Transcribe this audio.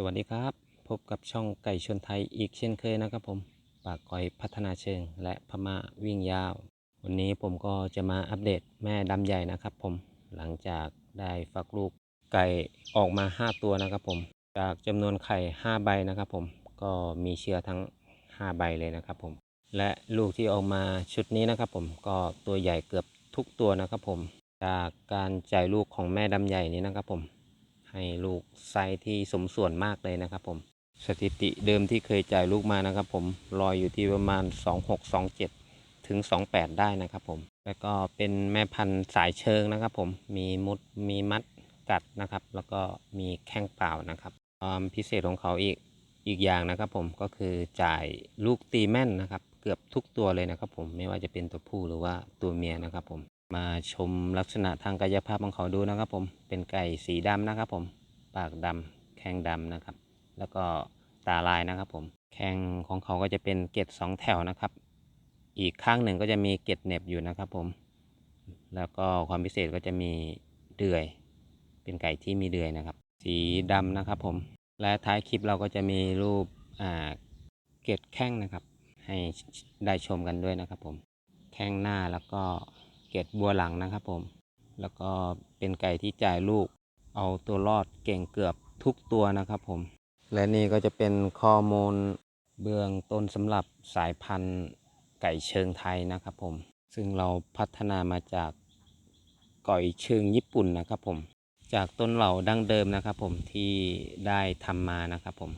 สวัสดีครับ พบกับช่องไก่ชนไทยอีกเช่นเคยนะครับผมปากกอยพัฒนาเชิง และพม่าวิ่งยาว วันนี้ผมก็จะมาอัปเดตแม่ดำใหญ่นะครับผมหลังจากได้ฟักลูกไก่ออกมา 5 ตัวนะครับผม จากจำนวนไข่ 5 ใบนะครับผมก็มีเชื้อทั้ง 5 ใบเลยนะครับผม และลูกที่ออกมาชุดนี้นะครับผมก็ตัวใหญ่เกือบทุกตัวนะครับผม จากการจ่ายลูกของแม่ดำใหญ่นี้นะครับผม ให้ลูกไซส์ที่สมส่วนมากเลยนะครับผมสถิติเดิมที่เคยจ่ายลูกมานะครับผมลอยอยู่ที่ประมาณ 2627 ถึง 28 ได้นะครับผม แล้วก็เป็นแม่พันธุ์สายเชิงนะครับผมมีมุดมีมัดกัดนะครับ แล้วก็มีแข้งเปล่านะครับความพิเศษของเขาอีกอีกอย่างนะครับผมก็คือจ่ายลูกตีแม่นนะครับ เกือบทุกตัวเลยนะครับผมไม่ว่าจะเป็นตัวผู้หรือว่าตัวเมียนะครับผม มาชมลักษณะทางกายภาพของเขาดูนะครับผมเป็นไก่สีดำนะครับผมปากดำแข้งดำนะครับ แล้วก็ตาลายนะครับผมแข้งของเขาก็จะเป็นเกล็ดสองแถวนะครับ อีกข้างหนึ่งก็จะมีเกล็ดเหน็บอยู่นะครับผมแล้วก็ความพิเศษก็จะมีเดือย เป็นไก่ที่มีเดือยนะครับ สีดำนะครับผมและท้ายคลิปเราก็จะมีรูปเกล็ดแข้งนะครับ ให้ได้ชมกันด้วยนะครับผมแข้งหน้าแล้วก็ เกล็ดบัวหลังนะครับผม แล้วก็เป็นไก่ที่จ่ายลูก เอาตัวรอดเก่งเกือบทุกตัวนะครับผม และนี่ก็จะเป็นข้อมูลเบื้องต้นสำหรับสายพันธุ์ไก่เชิงไทยนะครับผม ซึ่งเราพัฒนามาจากก่อยเชิงญี่ปุ่นนะครับผม จากต้นเหล่าดั้งเดิมนะครับผมที่ได้ทำมานะครับผม